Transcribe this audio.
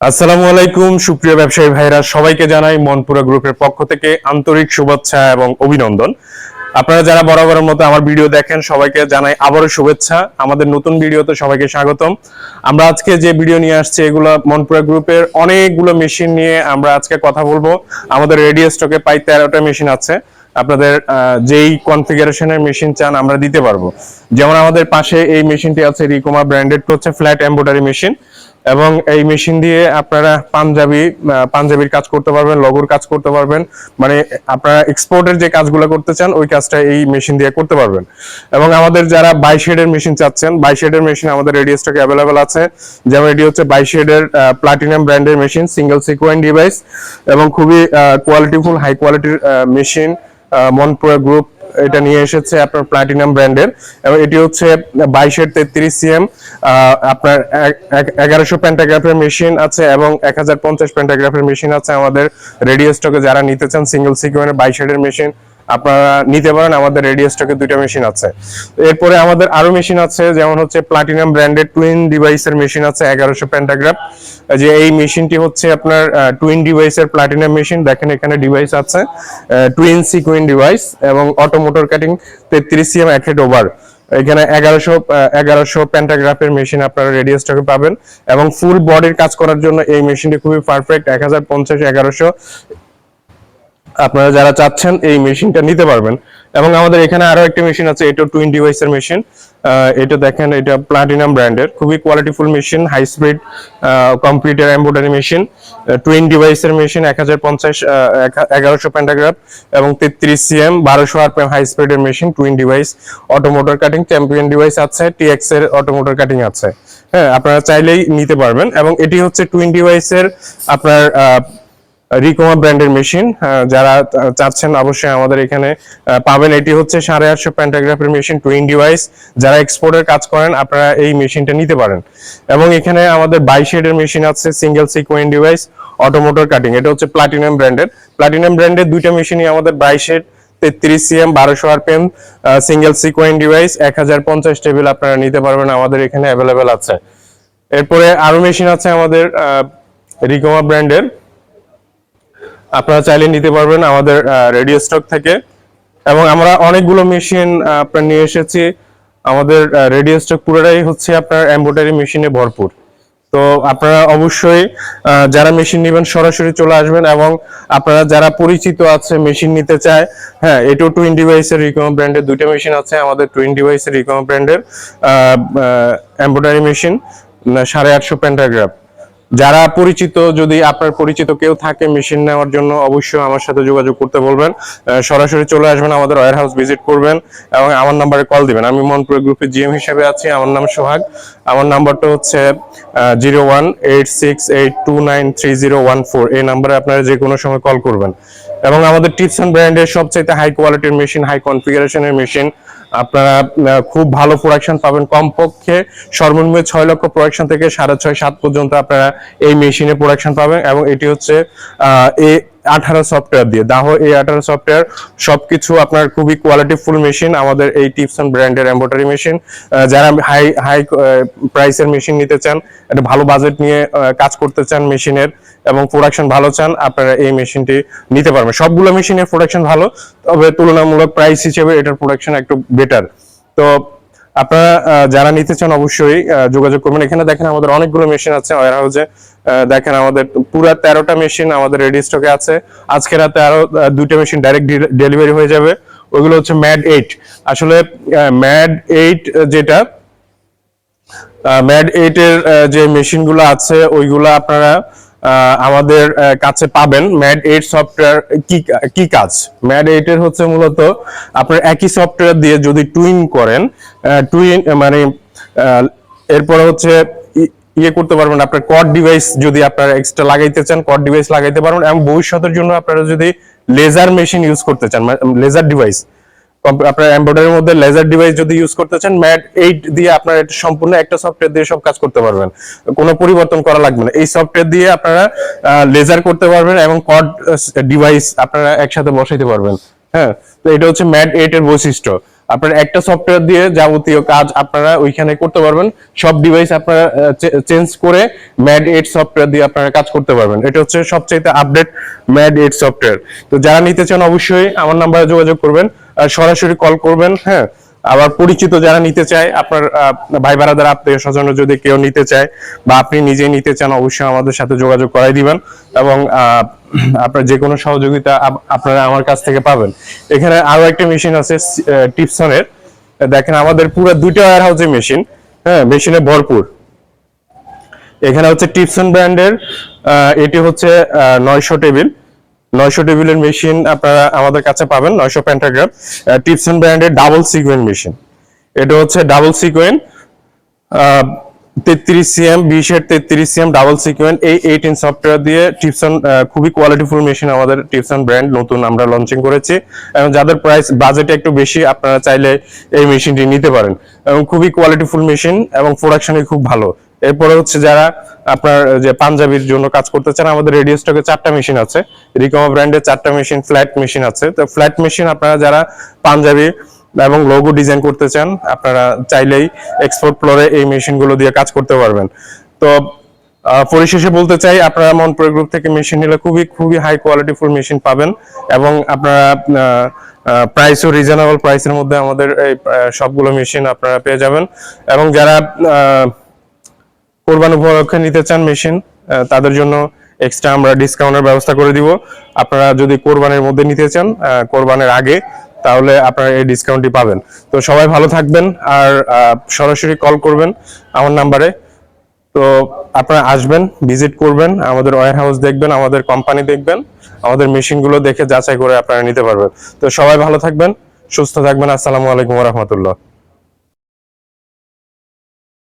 আসসালামু আলাইকুম, সুপ্রিয় ব্যবসায়ী ভাইরা। সবাইকে জানাই মনপুরা গ্রুপের পক্ষ থেকে আন্তরিক শুভেচ্ছা এবং অভিনন্দন। আপনারা যারা বরাবরের মতো আমার ভিডিও দেখেন, সবাইকে জানাই আবারও শুভেচ্ছা। আমাদের নতুন ভিডিওতে সবাইকে স্বাগতম। আমরা আজকে যে ভিডিও নিয়ে আসছি, এগুলো মনপুরা গ্রুপের অনেকগুলো মেশিন নিয়ে আমরা আজকে কথা বলব। আমাদের রেডিও স্টকে প্রায় তেরোটা মেশিন আছে। আপনাদের যেই কনফিগারেশনের মেশিন চান আমরা দিতে পারব। যেমন আমাদের পাশে এই মেশিনটি আছে রিকোমা ব্র্যান্ডেড হচ্ছে ফ্ল্যাট এম্বোটারি মেশিন। এবং এই মেশিন দিয়ে আপনারা পাঞ্জাবি পাঞ্জাবির কাজ করতে পারবেন লগোর কাজ করতে পারবেন। মানে আপনারা এক্সপোর্টের যে কাজগুলো করতে চান, ওই কাজটা এই মেশিন দিয়ে করতে পারবেন। এবং আমাদের যারা বাই শেডের মেশিন চাচ্ছেন বাই শেডের মেশিন আমাদের রেডিও স্টকে অ্যাভেলেবেল আছে। যেমন এটি হচ্ছে বাই শেডের প্লাটিনাম ব্র্যান্ডের মেশিন সিঙ্গেল সিকোয়েন্ট ডিভাইস এবং খুবই কোয়ালিটিফুল হাই কোয়ালিটির মেশিন মনপুরা গ্রুপ এটা নিয়ে এসেছে আপনার প্লাটিনাম ব্র্যান্ডের এবং এটি হচ্ছে বাইশের তেত্রিশ সিএম। আপনার এগারোশো প্যান্টাগ্রাফের মেশিন আছে এবং এক হাজার পঞ্চাশ প্যান্টাগ্রাফের মেশিন আছে আমাদের রেডিও স্টকে। যারা নিতে চান সিঙ্গেল সিকুয়েন্টের বাইশের মেশিন আপনারা নিতে পারেন, আমাদের রেডিও স্টকে দুইটা মেশিন আছে। এরপরে আমাদের আরও মেশিন আছে, যেমন হচ্ছে প্লাটিনাম ব্র্যান্ডেড টুইন ডিভাইসের মেশিন আছে, এগারোশো প্যান্টাগ্রাফ যে এই মেশিনটি হচ্ছে আপনার টুইন ডিভাইসের প্লাটিনাম মেশিন দেখেন এখানে ডিভাইস আছে টুইন সিকুইন ডিভাইস এবং অটো মোটর কাটিং তেত্রিশ সিএম এক হেড ওভার এখানে এগারোশো এগারোশো প্যান্টাগ্রাফের মেশিন আপনারা রেডিও স্টকে পাবেন এবং ফুল বডির কাজ করার জন্য এই মেশিনটি খুবই পারফেক্ট এক হাজার পঞ্চাশ, এগারোশো। আপনারা যারা চাচ্ছেন এই মেশিনটা নিতে পারবেন। এবং আমাদের এখানে আরও একটা মেশিন আছে, এটা টুইন ডিভাইসের মেশিন। এটা দেখেন, এটা প্লাটিনাম ব্র্যান্ডের খুবই qualityful machine high speed computer embroidery machine twin ডিভাইসের মেশিন, এক হাজার পঞ্চাশ এগারোশো প্যান্টাগ্রাফ এবং তেত্রিশ সিএম বারোশো আরপিএম হাই স্পিডের machine twin device auto motor cutting champion device আছে টিএক্স এর অটোমোটর কাটিং আছে। হ্যাঁ আপনারা চাইলেই নিতে পারবেন। এবং এটি হচ্ছে টুইন ডিভাইসের আপনার রিকোমা ব্র্যান্ডের মেশিন যারা চাচ্ছেন অবশ্যই আমাদের এখানে পাবেন। এটি হচ্ছে সাড়ে আটশো প্যান্টাগ্রাফের মেশিন টুইন ডিভাইস যারা এক্সপোর্টের কাজ করেন, আপনারা এই মেশিনটা নিতে পারেন। এবং এখানে আমাদের বাইশেডের মেশিন আছে single sequin device auto motor cutting এটা হচ্ছে প্লাটিনাম ব্র্যান্ডের প্লাটিনাম ব্র্যান্ডের দুইটা মেশিনই আমাদের বাইশেড তেত্রিশ সিএম বারোশো আর আরপিএম সিঙ্গেল সিকোয়েন ডিভাইস এক হাজার পঞ্চাশ টেবিল আপনারা নিতে পারবেন, আমাদের এখানে অ্যাভেলেবেল আছে। এরপরে আরও মেশিন আছে আমাদের রিকোমা ব্র্যান্ডের আপনারা চাইলে নিতে পারবেন আমাদের রেডিও স্টক থেকে। এবং আমরা অনেকগুলো মেশিন আপনার নিয়ে এসেছি। আমাদের রেডিও স্টক পুরোটাই হচ্ছে আপনার এম্ব্রয়ডারি মেশিনে ভরপুর। তো আপনারা অবশ্যই যারা মেশিন নেবেন সরাসরি চলে আসবেন এবং আপনারা যারা পরিচিত আছে মেশিন নিতে চায় হ্যাঁ এটাও টুইন ডিভাইসের রিকম ব্র্যান্ডের দুইটা মেশিন আছে, আমাদের টুইন ডিভাইসের রিকম ব্র্যান্ডের এম্ব্রয়ডারি মেশিন সাড়ে আটশো প্যান্টাগ্রাফ যারা পরিচিত, যদি আপনার পরিচিত কেউ থাকে মেশিন নেওয়ার জন্য, অবশ্যই আমার সাথে যোগাযোগ করতে বলবেন। সরাসরি চলে আসবেন, আমাদের ওয়ার হাউস ভিজিট করবেন এবং আমার নাম্বারে কল দিবেন। আমি মনপুর গ্রুপের জিএম হিসেবে আছি, আমার নাম সোহাগ। আমার নাম্বারটা হচ্ছে zero one eight six eight two nine three zero one four এই নাম্বারে আপনারা যে কোনো সময় কল করবেন। এবং আমাদের টিপসন ব্র্যান্ডের সবচাইতে হাই কোয়ালিটির মেশিন হাই কনফিগারেশনের মেশিন আপনারা খুব ভালো প্রোডাকশন পাবেন। কমপক্ষে সর্বনিম্ন ছয় লক্ষ প্রোডাকশন থেকে সাড়ে ছয়, সাত পর্যন্ত আপনারা এই মেশিনে প্রোডাকশন পাবেন এবং এটি হচ্ছে এ আঠারো সফটওয়্যার দিয়ে। দাহ এই আঠারো সফটওয়্যার সবকিছু আপনার খুবই কোয়ালিটিফুল মেশিন আমাদের এই টিপসন ব্র্যান্ডের এম্বোটারি মেশিন যারা হাই হাই প্রাইসের মেশিন নিতে চান, একটা ভালো বাজেট নিয়ে কাজ করতে চান মেশিনের এবং প্রোডাকশন ভালো চান, আপনারা এই মেশিনটি নিতে পারবেন। সবগুলো মেশিনের প্রোডাকশন ভালো, তবে তুলনামূলক প্রাইস হিসেবে এটার প্রোডাকশন একটু বেটার তো আপনারা যারা নিতে চান অবশ্যই যোগাযোগ করবেন। এখানে দেখেন আমাদের অনেকগুলো মেশিন আছে। ওয়ার হাউসে দেখেন আমাদের পুরো তেরোটা মেশিন আমাদের রেডি স্টকে আছে। আজকে রাতে আরও দুইটা মেশিন ডাইরেক্ট ডেলিভারি হয়ে যাবে। ওইগুলো হচ্ছে ম্যাড এইট আসলে ম্যাড এইট যেটা ম্যাড এইট এর যে মেশিনগুলো আছে, ওইগুলো আপনারা আমাদের কাছে পাবেন ম্যাড এইট সফটওয়্যার কি কি কাজ? ম্যাড এইট এর হচ্ছে মূলত আপনার একই সফটওয়্যার দিয়ে যদি টুইন করেন টুইন মানে এরপরে হচ্ছে ইয়ে করতে পারবেন আপনার কড ডিভাইস যদি আপনারা এক্সট্রা লাগাইতে চান কড ডিভাইস লাগাইতে পারবেন এবং ভবিষ্যতের জন্য আপনারা যদি লেজার মেশিন ইউজ করতে চান লেজার ডিভাইস কম্প- আপনার এমব্রয়ডারির মধ্যে লেজার ডিভাইস যদি ইউজ করতে চান ম্যাট এইট দিয়ে আপনার এটা সম্পূর্ণ একটা সফটওয়্যার দিয়ে সব কাজ করতে পারবেন। কোনো পরিবর্তন করা লাগবে না। এই সফটওয়্যার দিয়ে আপনারা লেজার করতে পারবেন এবং কড ডিভাইস আপনারা একসাথে বসাইতে পারবেন। হ্যাঁ তো এটা হচ্ছে ম্যাট এইট এর বৈশিষ্ট্য। আপনার একটা সফটওয়্যার দিয়ে যাবতীয় কাজ আপনারা ওইখানে করতে পারবেন। সব ডিভাইস আপনারা চেঞ্জ করে ম্যাড এইট সফটওয়্যার দিয়ে আপনারা কাজ করতে পারবেন। এটা হচ্ছে সবচেয়ে আপডেট ম্যাড এইট সফটওয়্যার তো যারা নিতে চান অবশ্যই আমার নাম্বারে যোগাযোগ করবেন, আর সরাসরি কল করবেন হ্যাঁ? আবার পরিচিত যারা নিতে চায়, আপনার ভাই বারাদার আত্মীয় স্বজন যদি কেউ নিতে চায় বা আপনি নিজে নিতে চান, অবশ্যই আমাদের সাথে যোগাযোগ করাই দিবেন এবং আপনার যে কোনো সহযোগিতা আপ- আপনারা আমার কাছ থেকে পাবেন। এখানে আরও একটা মেশিন আছে টিপসনের। দেখেন আমাদের পুরো দুইটা ওয়ার হাউসে মেশিন হ্যাঁ মেশিনে ভরপুর। এখানে হচ্ছে টিপসন ব্র্যান্ডের এটি হচ্ছে নয়শো টেবিল। নয়শো টেবিলের মেশিন আপনারা আমাদের কাছে পাবেন, নয়শো প্যান্টাগ্রাফ টিপসন ব্র্যান্ডের ডাবল সিকুয়েন্ট মেশিন এটা হচ্ছে ডাবল সিকুয়েন্ট তেত্রিশ সিএম বিশের তেত্রিশ সিএম ডাবল সিকুয়েন্ট এই এইটিন সফটওয়্যার দিয়ে টিপসন খুবই কোয়ালিটিফুল মেশিন আমাদের টিপসন ব্র্যান্ড নতুন আমরা লঞ্চিং করেছি। এবং যাদের প্রাইস বাজেট একটু বেশি, আপনারা চাইলে এই মেশিনটি নিতে পারেন। এবং খুবই কোয়ালিটিফুল মেশিন এবং প্রোডাকশনে খুব ভালো। এরপরে হচ্ছে যারা আপনার যে পাঞ্জাবির জন্য কাজ করতে চান, আমাদের রেডিও স্টকে চারটা মেশিন আছে। রিকমা ব্র্যান্ডের চারটা মেশিন, ফ্ল্যাট মেশিন আছে। তো ফ্ল্যাট মেশিন আপনারা যারা পাঞ্জাবি এবং লোগো ডিজাইন করতে চান, আপনারা চাইলেই এক্সপোর্ট ফ্লোরে এই মেশিনগুলো দিয়ে কাজ করতে পারবেন। তো পরিশেষে বলতে চাই, আপনারা মনপুর গ্রুপ থেকে মেশিন নিলে খুবই খুবই হাই কোয়ালিটি ফুল মেশিন পাবেন এবং আপনারা প্রাইসও রিজনেবল প্রাইসের মধ্যে আমাদের এই সবগুলো মেশিন আপনারা পেয়ে যাবেন। এবং যারা কোরবান উপলক্ষে নিতে চান মেশিন তাদের জন্য এক্সট্রা আমরা ডিসকাউন্টের ব্যবস্থা করে দিব। আপনারা যদি কোরবানের মধ্যে নিতে চান কোরবানের আগে, তাহলে আপনারা এই ডিসকাউন্টটি পাবেন। তো সবাই ভালো থাকবেন আর সরাসরি কল করবেন আমার নাম্বারে তো আপনারা আসবেন ভিজিট করবেন, আমাদের ওয়ার হাউস দেখবেন, আমাদের কোম্পানি দেখবেন, আমাদের মেশিনগুলো দেখে যাচাই করে আপনারা নিতে পারবেন। তো সবাই ভালো থাকবেন, সুস্থ থাকবেন। আসসালামু আলাইকুম রহমতুল্লাহ।